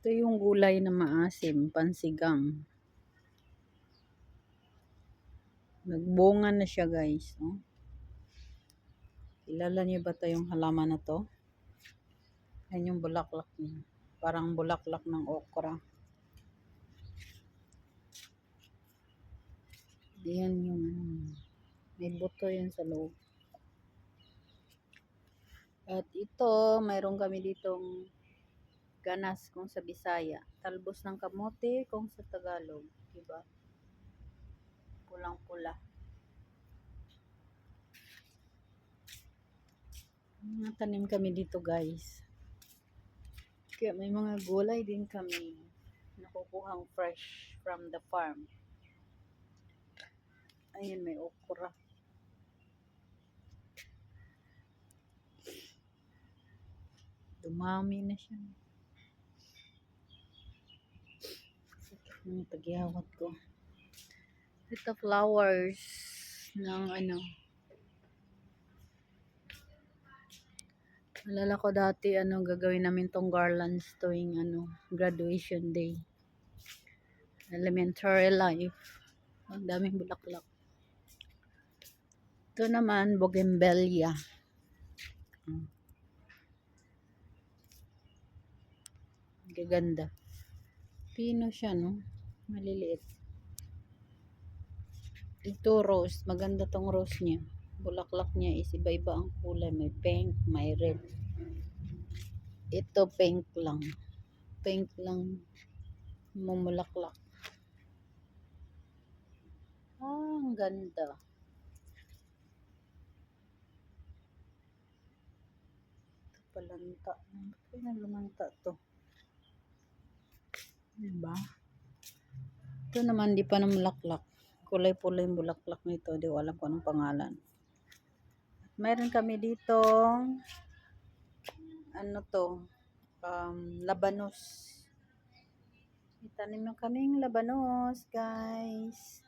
Ito yung gulay na maasim, pansigang. Nagbunga na siya guys. Oh. Kilala niyo ba ito yung halaman na to? Yan yung bulaklak niya. Parang bulaklak ng okra. Yan yung ano. May buto yan sa loob. At ito, mayroon kami ditong ganas kung sa Bisaya. Talbos ng kamote kung sa Tagalog. Diba? Pulang-pula. Mga tanim kami dito guys. Kaya may mga gulay din kami nakukuhang fresh from the farm. Ayun, may okra. Dumami na siya. Sakit ng tagyawat ko. Ito flowers ng ano. Alala ko dati ano gagawin namin tong garlands tuwing ano graduation day. Elementary life. Ang daming bulaklak. Ito naman bougainvillea. Hmm. Gaganda. Pino siya, no? Maliliit. Ito rose. Maganda tong rose niya. Bulaklak niya is iba-iba ang kulay. May pink, may red. Ito pink lang. Pink lang. Mumulaklak. Ah, ang ganda. Ito palanta. Kaya lumanta to. Diba? Ito naman, di pa na mulaklak. Kulay-pulay yung bulaklak nito. Di ko alam kung anong pangalan. At mayroon kami dito ano to, um, labanos. Itanim na kaming labanos, guys.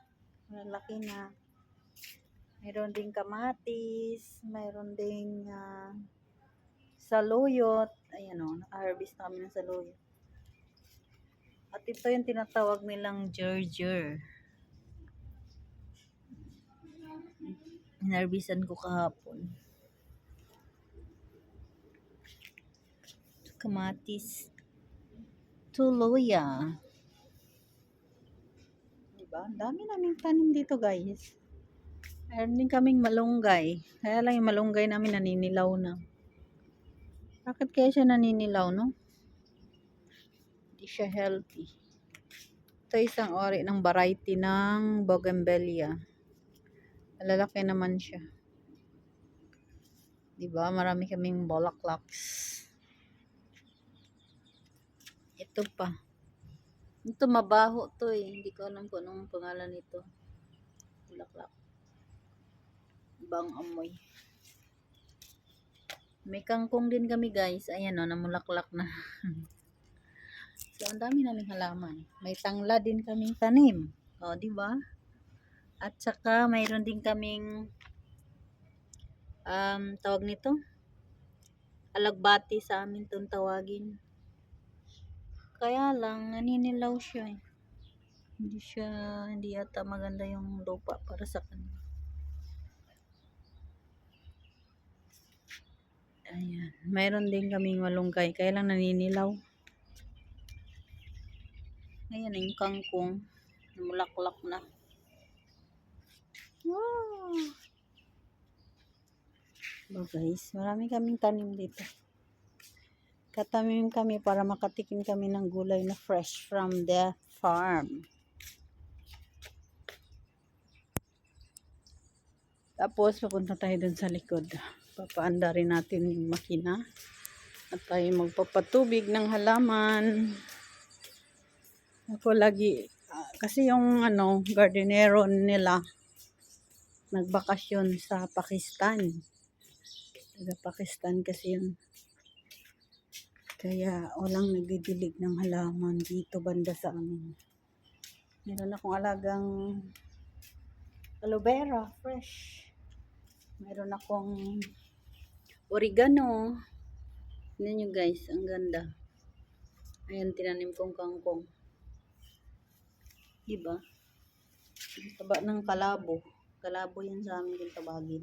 Malaki na. Mayroon ding kamatis. Mayroon ding uh, saluyot. Ayan o, naka-harvest na kami ng saluyot. At ito yung tinatawag nilang gerger. Inarbisan ko kahapon. Kamatis. Tuluya. Diba? Ang dami naming tanim dito guys. Meron din kaming malunggay. Kaya lang yung malunggay namin naninilaw na. Bakit kaya siya naninilaw, no? Hindi siya healthy. Ito isang ori ng variety ng bougainvillea. Malalaki naman siya. Diba? Marami kaming bulaklaks. Ito pa. Ito mabaho to eh. Hindi ko alam kung anong pangalan nito. Bulaklak. Ibang amoy. May kangkong din kami guys. Ayan o, namulaklak na. so, ang dami naming halaman. May tangla din kaming tanim. O, di ba? At saka, mayroon din kaming um, tawag nito? Alagbati sa amin itong tawagin. Kaya lang, naninilaw siya eh. Hindi siya, hindi yata maganda yung lupa para sa kanya. Ayan. Mayroon din kaming malunggay. Kaya lang naninilaw. Ayan yung kangkong. Namulaklak na. Wow! So guys, marami kaming tanim dito. Katanim kami para makatikim kami ng gulay na fresh from the farm. Tapos, papunta tayo dun sa likod. Papaanda rin natin yung makina. At tayo magpapatubig ng halaman. Ako lagi, ah, kasi yung ano, gardenero nila, nagbakasyon sa Pakistan. Taga Pakistan kasi yun. Kaya walang nagdidilig ng halaman dito banda sa amin. Meron akong alagang aloe vera, fresh. Meron akong oregano. Tignan nyo guys, ang ganda. Ayan, tinanim kong kangkong. Diba? Taba ng kalabo. Kalabo yan sa amin kung tabagin.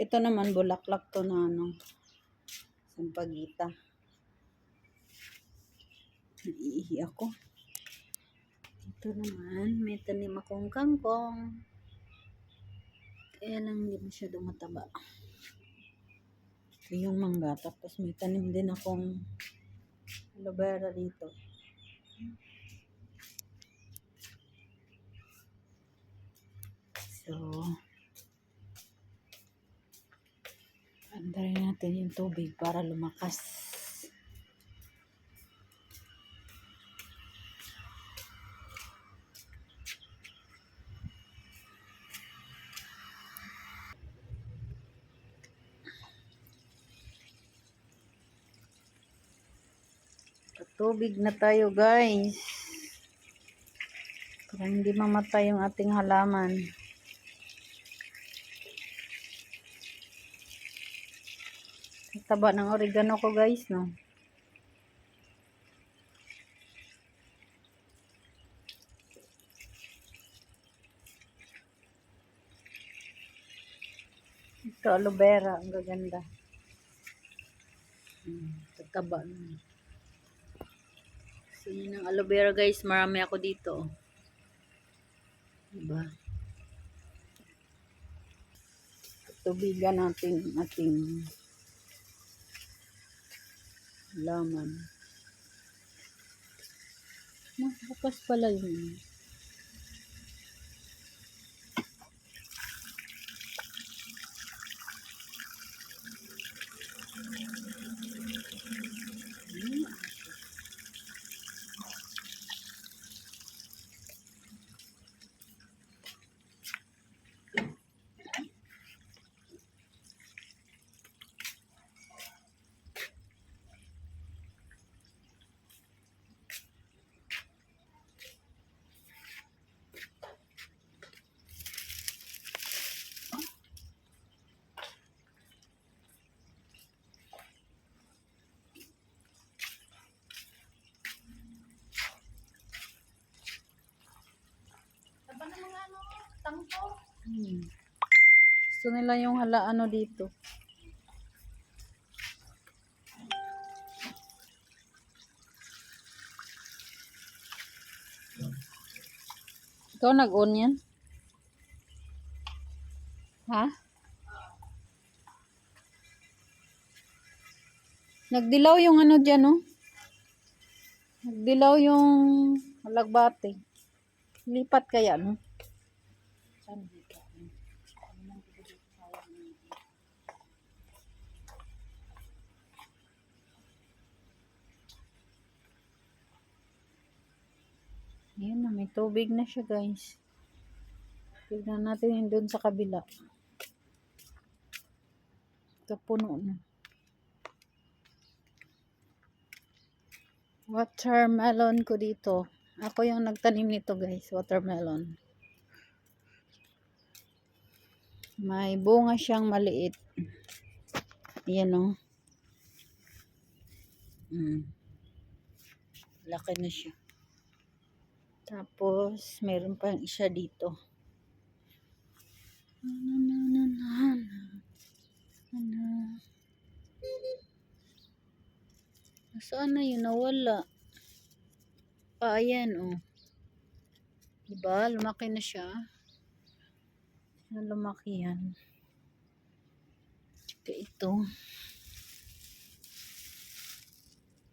Ito naman, bulaklak to na ano. Sampagita. Iihi ako. Ito naman, may tanim akong kangkong. Kaya lang hindi masyado mataba. Ito yung mangga. Tapos may tanim din akong aloe vera dito. So, andarin natin yung tubig para lumakas. Tubig na tayo guys. Para hindi mamatay yung ating halaman. Taba ng oregano ko guys, no? Ito, aloe vera. Ang gaganda. Hmm, tataba na. Niyo ng aloe vera guys, marami ako dito. oh. Diba? Tubigan natin ating laman. Mas bukas pala yun. Hmm. Gusto nila yung hala ano dito. Ikaw nag-on yan? Ha? Nagdilaw yung ano dyan, no? Nagdilaw yung alagbate. Lipat kaya, no? Saan dito? Ayan na, may tubig na siya guys. Tignan natin yung doon sa kabila. Kapuno na. Watermelon ko dito. Ako yung nagtanim nito guys, watermelon. May bunga siyang maliit. Ayan o. Mm. Laki na siya. Tapos, meron pa yung isa dito. Ano? Nasaan na yun? Nawala. Pa, ayan, oh. Diba? Lumaki na siya. Na lumaki yan. Tsaka ito.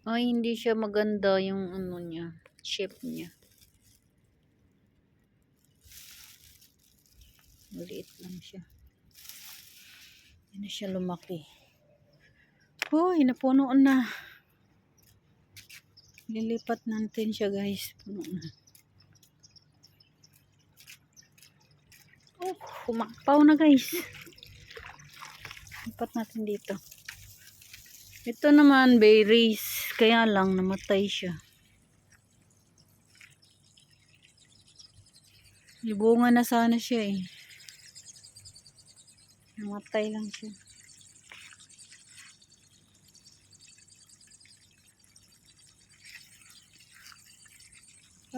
Ay, hindi siya maganda yung ano niya. Shape niya. Maliit lang siya. Hindi na siya lumaki. Uy, napuno na. Lilipat natin siya guys. Puno na. Oh, kumakpaw na guys. Lipat natin dito. Ito naman berries. Kaya lang namatay siya. Libunga na sana siya eh. Namatay lang siya.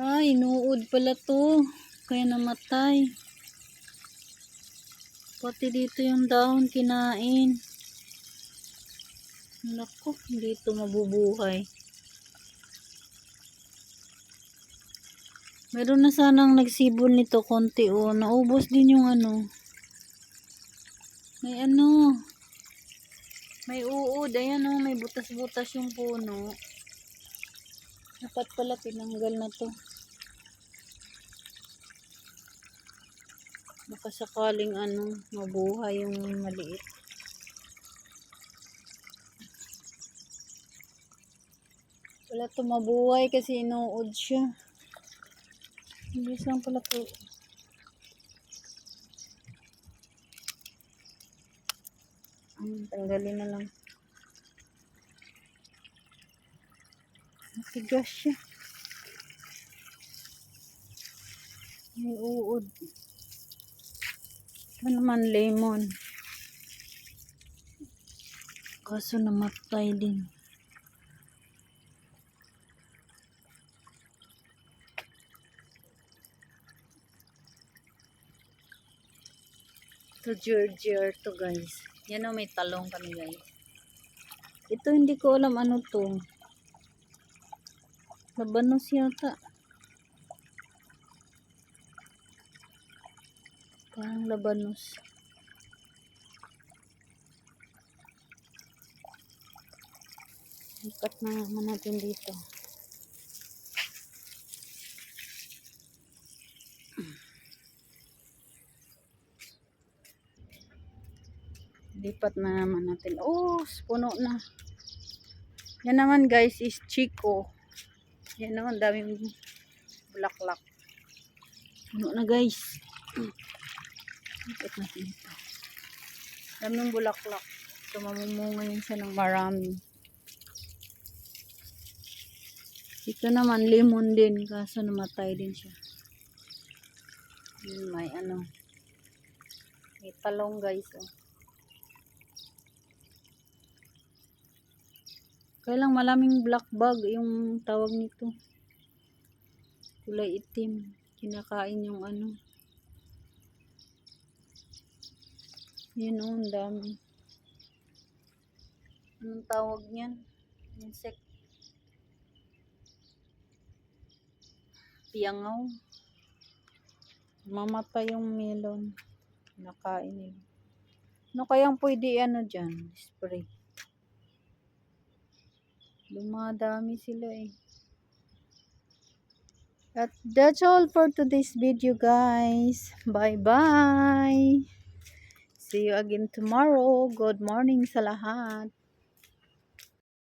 Ay, inuod pala to. Kaya namatay. Pati dito yung dahon kinain. Naku, hindi ito mabubuhay. Meron na sanang nagsibol nito konti o. Naubos din yung ano. May ano. May uod. Ayan o, may butas-butas yung puno. Dapat pala tinanggal na to. Baka sakaling ano, mabuhay yung maliit. Wala to mabuhay kasi inuod siya. Hindi saan pala to. Ang tanggalin na lang. Matigas siya. May uod. Ito naman lemon. Kaso namatay din. To Georgia to guys. Yan o may talong kami guys. Ito hindi ko alam ano to. Labanos yata. Parang labanos. Lipat na naman natin dito. Lipat na naman natin. Oh, puno na. Yan naman guys is Chico. Yan naman daming bulaklak. Puno na guys. Lipat natin ito. Daming bulaklak. So mamumunga siya ng marami. Ito naman lemon din kaso namatay din siya. Yun, may ano. May talong guys oh. Kailang malaming black bug yung tawag nito. Kulay itim. Kinakain yung ano. Yun o, ang dami. Anong tawag niyan? Insect. Piangaw. Mamatay yung melon. Nakain nila. Ano kayang pwede ano dyan? Spray. Dumadami sila eh. At that's all for today's video guys. Bye bye. See you again tomorrow. Good morning sa lahat.